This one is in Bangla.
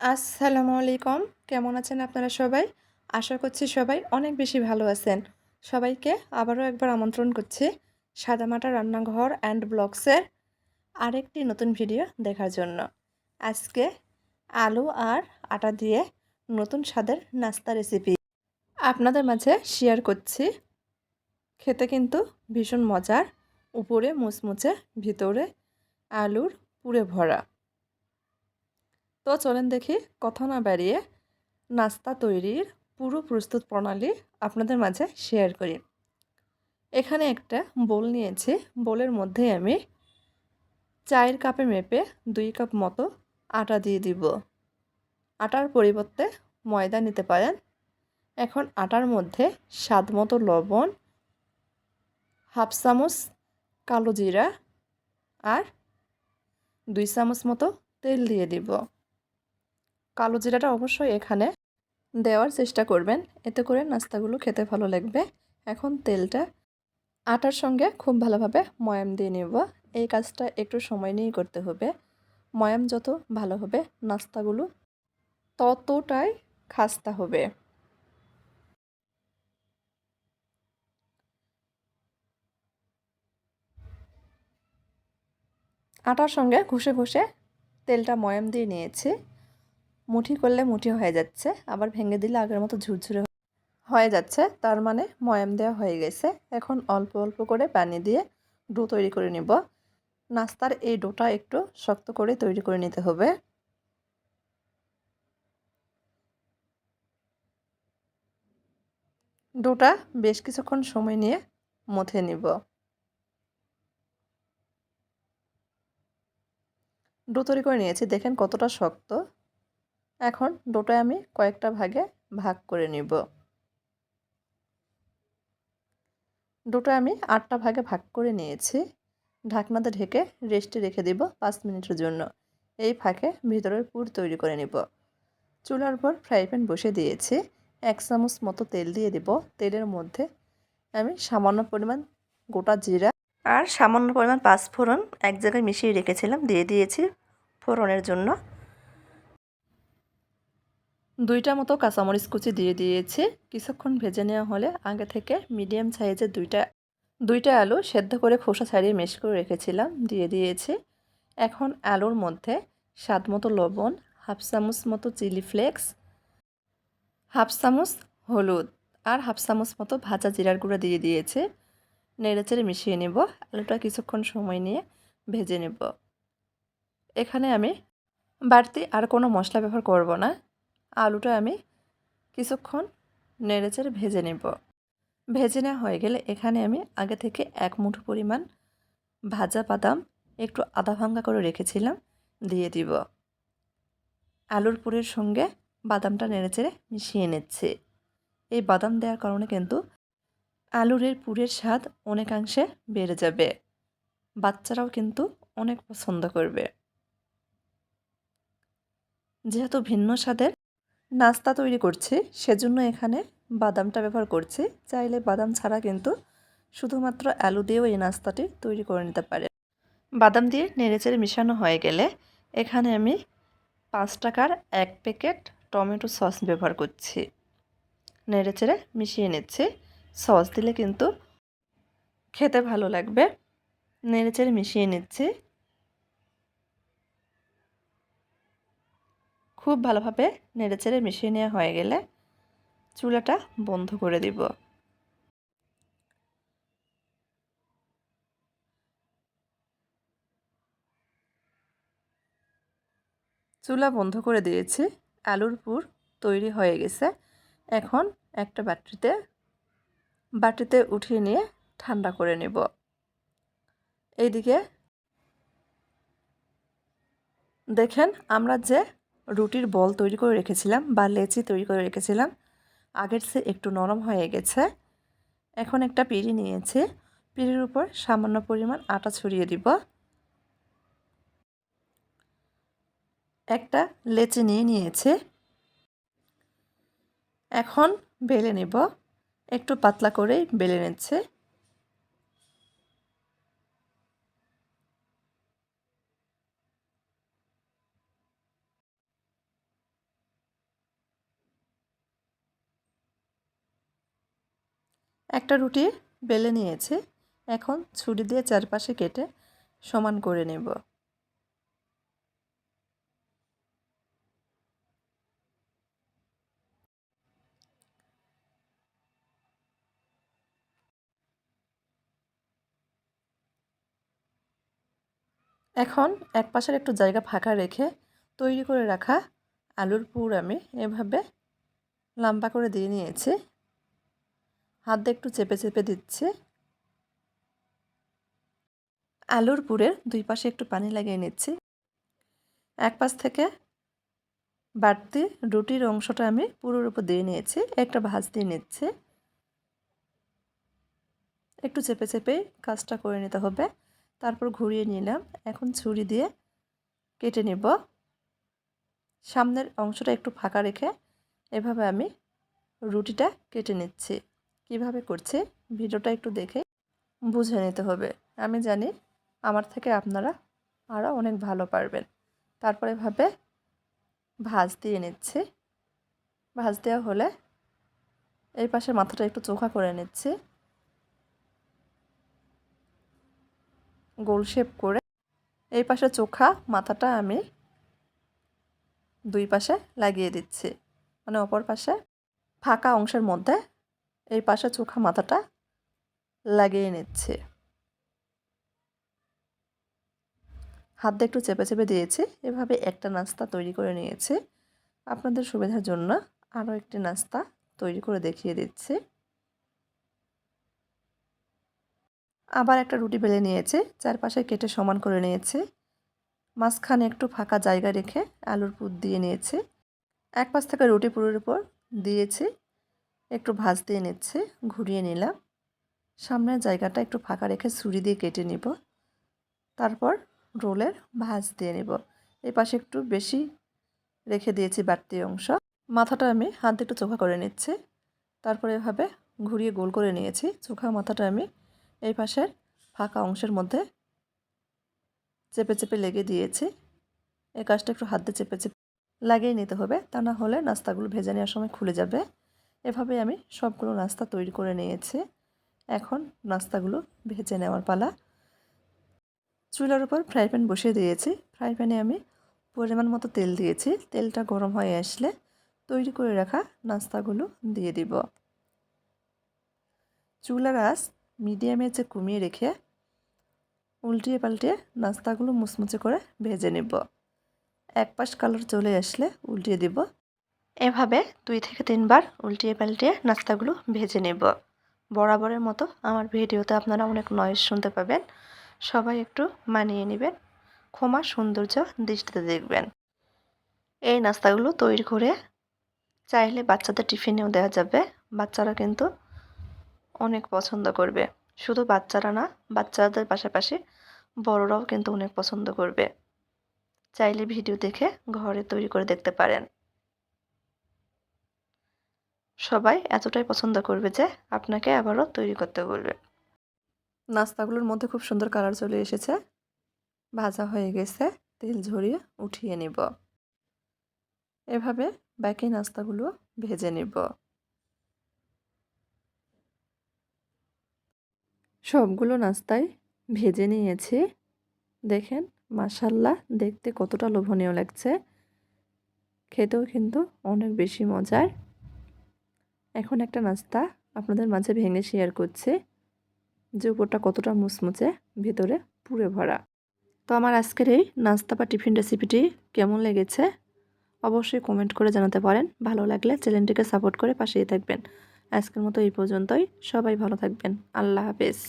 আসসালামু আলাইকুম। কেমন আছেন আপনারা সবাই? আশা করছি সবাই অনেক বেশি ভালো আছেন। সবাইকে আবারও একবার আমন্ত্রণ করছি সাদামাটা রান্নাঘর অ্যান্ড ব্লগসের আরেকটি নতুন ভিডিও দেখার জন্য। আজকে আলু আর আটা দিয়ে নতুন স্বাদের নাস্তা রেসিপি আপনাদের মাঝে শেয়ার করছি। খেতে কিন্তু ভীষণ মজার। উপরে মুচমুচে, ভিতরে আলুর পুরে ভরা। তো চলেন দেখি কথা না বাড়িয়ে নাস্তা তৈরির পুরো প্রস্তুত প্রণালী আপনাদের মাঝে শেয়ার করি। এখানে একটা বোল নিয়েছি। বোলের মধ্যে আমি চায়ের কাপে মেপে দুই কাপ মতো আটা দিয়ে দিব। আটার পরিবর্তে ময়দা নিতে পারেন। এখন আটার মধ্যে স্বাদ মতো লবণ, হাফ চামচ কালো জিরা আর দুই চামচ মতো তেল দিয়ে দিব। কালো জিরাটা অবশ্যই এখানে দেওয়ার চেষ্টা করবেন। এতে করে নাস্তাগুলো খেতে ভালো লাগবে। এখন তেলটা আটার সঙ্গে খুব ভালোভাবে ময়াম দিয়ে নেব। এই কাজটা একটু সময় নিয়েই করতে হবে। ময়াম যত ভালো হবে, নাস্তাগুলো ততটাই খাস্তা হবে। আটার সঙ্গে ঘষে ঘষে তেলটা ময়াম দিয়ে নিয়েছি। মুঠি করলে মুঠি হয়ে যাচ্ছে, আবার ভেঙে দিলে আগের মতো ঝুরঝুরে হয়ে যাচ্ছে, তার মানে ময়াম দেওয়া হয়ে গেছে। এখন অল্প অল্প করে পানি দিয়ে ডো তৈরি করে নিব। নাস্তার এই ডোটা একটু শক্ত করে তৈরি করে নিতে হবে। ডোটা বেশ কিছুক্ষণ সময় নিয়ে মথে নিব। ডো তৈরি করে নিয়েছি, দেখেন কতটা শক্ত। এখন ডোটা আমি কয়েকটা ভাগে ভাগ করে নিব। ডোটা আমি আটটা ভাগে ভাগ করে নিয়েছি। ঢাকনাতে ঢেকে রেস্টে রেখে দিব পাঁচ মিনিটের জন্য। এই ফাঁকে ভিতরের পুর তৈরি করে নিব। চুলার পর ফ্রাই প্যান বসে দিয়েছি। এক চামচ মতো তেল দিয়ে দিব। তেলের মধ্যে আমি সামান্য পরিমাণ গোটা জিরা আর সামান্য পরিমাণ পাঁচফোড়ন এক জায়গায় মিশিয়ে রেখেছিলাম। দিয়ে দিয়েছি ফোড়নের জন্য। দুইটা মতো কাঁচামরিচ কুচি দিয়ে দিয়েছি। কিছুক্ষণ ভেজে নেওয়া হলে আগে থেকে মিডিয়াম সাইজের দুইটা দুইটা আলু সেদ্ধ করে খোসা ছাড়িয়ে মেশ করে রেখেছিলাম, দিয়ে দিয়েছি। এখন আলুর মধ্যে স্বাদ মতো লবণ হাফ চামচ মতো চিলি ফ্লেক্স হাফ চামচ হলুদ আর হাফ চামচ মতো ভাজা জিরার গুঁড়া দিয়ে দিয়েছে। নেড়েচেড়ে মিশিয়ে নেব। আলুটা কিছুক্ষণ সময় নিয়ে ভেজে নেব। এখানে আমি বাড়তি আর কোনো মশলা ব্যবহার করব না। আলুটা আমি কিছুক্ষণ নেড়েচেড়ে ভেজে নেব। ভেজে নেওয়া হয়ে গেলে এখানে আমি আগে থেকে এক মুঠো পরিমাণ ভাজা বাদাম একটু আদা ভাঙ্গা করে রেখেছিলাম, দিয়ে দিব। আলুর পুরের সঙ্গে বাদামটা নেড়েচেড়ে মিশিয়ে নিচ্ছে। এই বাদাম দেওয়ার কারণে কিন্তু আলুরের পুরের স্বাদ অনেকাংশে বেড়ে যাবে। বাচ্চারাও কিন্তু অনেক পছন্দ করবে। যেহেতু ভিন্ন স্বাদের নাস্তা তৈরি করছি, সেজন্য এখানে বাদামটা ব্যবহার করছি। চাইলে বাদাম ছাড়া কিন্তু শুধুমাত্র আলু দিয়েও এই নাস্তাটি তৈরি করে নিতে পারে বাদাম দিয়ে নেড়েচেড়ে মিশানো হয়ে গেলে এখানে আমি পাঁচ টাকার এক প্যাকেট টমেটো সস ব্যবহার করছি। নেড়েচেড়ে মিশিয়ে নিচ্ছি। সস দিলে কিন্তু খেতে ভালো লাগবে। নেড়েচেড়ে মিশিয়ে নিচ্ছি। খুব ভালোভাবে নেড়েচেড়ে মিশিয়ে নেওয়া হয়ে গেলে চুলাটা বন্ধ করে দিব। চুলা বন্ধ করে দিয়েছি, আলুর পুর তৈরি হয়ে গেছে। এখন একটা বাটিতে বাটিতে উঠিয়ে নিয়ে ঠান্ডা করে নেব। এইদিকে দেখেন আমরা যে রুটির বল তৈরি করে রেখেছিলাম বা লেচি তৈরি করে রেখেছিলাম। আগের সে একটু নরম হয়ে গেছে। এখন একটা পিড়ি নিয়েছি। পিড়ির উপর সামান্য পরিমাণ আটা ছড়িয়ে দিব। একটা লেচি নিয়ে নিয়েছে। এখন বেলে নেব। একটু পাতলা করেই বেলে নিচ্ছে। একটা রুটি বেলে নিয়েছি। এখন ছুরি দিয়ে চারপাশে কেটে সমান করে নেব। এখন এক পাশের একটু জায়গা ফাঁকা রেখে তৈরি করে রাখা আলুর পুর আমি এভাবে লম্বা করে দিয়ে নিয়েছি। হাত দিয়ে একটু চেপে চেপে দিচ্ছি। আলুর পুরের দুই পাশে একটু পানি লাগিয়ে নিচ্ছি। এক পাশ থেকে বাড়তি রুটির অংশটা আমি পুরোর উপর দিয়ে নিয়েছি, একটা ভাজ দিয়ে নিচ্ছি। একটু চেপে চেপে কাজটা করে নিতে হবে। তারপর ঘুরিয়ে নিলাম। এখন ছুরি দিয়ে কেটে নেব। সামনের অংশটা একটু ফাঁকা রেখে এভাবে আমি রুটিটা কেটে নিচ্ছি। কীভাবে করছে, ভিডিওটা একটু দেখে বুঝে নিতে হবে। আমি জানি আমার থেকে আপনারা আরও অনেক ভালো পারবেন। তারপরে এভাবে ভাজ দিয়ে নিচ্ছি। ভাজ দেওয়া হলে এই পাশে মাথাটা একটু চোখা করে নিচ্ছি। গোল শেপ করে এই পাশে চোখা মাথাটা আমি দুই পাশে লাগিয়ে দিচ্ছি। মানে অপর পাশে ফাঁকা অংশের মধ্যে এই পাশে চোখা মাথাটা লাগিয়ে নিচ্ছে। হাত একটু চেপে চেপে দিয়েছে। এভাবে একটা নাস্তা তৈরি করে নিয়েছে। আপনাদের সুবিধার জন্য আরও একটি নাস্তা তৈরি করে দেখিয়ে দিচ্ছে। আবার একটা রুটি বেলে নিয়েছে। চারপাশে কেটে সমান করে নিয়েছে। মাঝখানে একটু ফাঁকা জায়গা রেখে আলুর পুর দিয়ে নিয়েছে। এক পাশ থেকে রুটি পুরের উপর দিয়েছি। একটু ভাজ দিয়ে নিচ্ছে ঘুরিয়ে নিলাম। সামনের জায়গাটা একটু ফাঁকা রেখে ছুরি দিয়ে কেটে নিব। তারপর রোলের ভাজ দিয়ে নেব। এই পাশে একটু বেশি রেখে দিয়েছি বাড়তি অংশ। মাথাটা আমি হাত একটু চোখা করে নিচ্ছি। তারপরে এভাবে ঘুরিয়ে গোল করে নিয়েছি। চোখা মাথাটা আমি এই পাশের ফাঁকা অংশের মধ্যে চেপে চেপে লেগে দিয়েছি। এই কাজটা একটু হাত দিয়ে চেপে চেপে লাগিয়ে নিতে হবে। তা না হলে নাস্তাগুলো ভেজে নেওয়ার সময় খুলে যাবে। এভাবে আমি সবগুলো নাস্তা তৈরি করে নিয়েছি। এখন নাস্তাগুলো ভেজে নেওয়ার পালা। চুলার উপর ফ্রাই প্যান বসিয়ে দিয়েছি। ফ্রাই প্যানে আমি পরিমাণ মতো তেল দিয়েছি। তেলটা গরম হয়ে আসলে তৈরি করে রাখা নাস্তাগুলো দিয়ে দিব। চুলার আস মিডিয়ামে যে কমিয়ে রেখে উল্টিয়ে পাল্টিয়ে নাস্তাগুলো মুচমুচে করে ভেজে নেব। এক পাশ কালার চলে আসলে উল্টিয়ে দিব। এভাবে দুই থেকে তিনবার উল্টিয়ে পাল্টিয়ে নাস্তাগুলো ভেজে নেব। বরাবরের মতো আমার ভিডিওতে আপনারা অনেক নয়েজ শুনতে পাবেন। সবাই একটু মানিয়ে নেবেন, ক্ষমা সৌন্দর্য দৃষ্টিতে দেখবেন। এই নাস্তাগুলো তৈরি করে চাইলে বাচ্চাদের টিফিনেও দেওয়া যাবে। বাচ্চারা কিন্তু অনেক পছন্দ করবে। শুধু বাচ্চারা না, বাচ্চাদের পাশাপাশি বড়রাও কিন্তু অনেক পছন্দ করবে। চাইলে ভিডিও দেখে ঘরে তৈরি করে দেখতে পারেন। সবাই এতটাই পছন্দ করবে যে আপনাকে আবারও তৈরি করতে বলবে। নাস্তাগুলোর মধ্যে খুব সুন্দর কালার চলে এসেছে। ভাজা হয়ে গেছে, তেল ঝরিয়ে উঠিয়ে নিব। এভাবে বাকি নাস্তাগুলো ভেজে নিব। সবগুলো নাস্তায় ভেজে নিয়েছি। দেখেন মাসাল্লাহ দেখতে কতটা লোভনীয় লাগছে। খেতেও কিন্তু অনেক বেশি মজার। এখন একটা নাস্তা আপনাদের মাঝে ভেঙে শেয়ার করছে। যে উপরটা কতটা মুচমুচে, ভেতরে পুরে ভরা। তো আমার আজকের এই নাস্তা বা টিফিন রেসিপিটি কেমন লেগেছে? অবশ্যই কমেন্ট করে জানাতে পারেন। ভালো লাগলে চ্যানেলটিকে সাপোর্ট করে পাশেই থাকবেন। আজকের মতো এই পর্যন্তই। সবাই ভালো থাকবেন। আল্লাহ হাফেজ।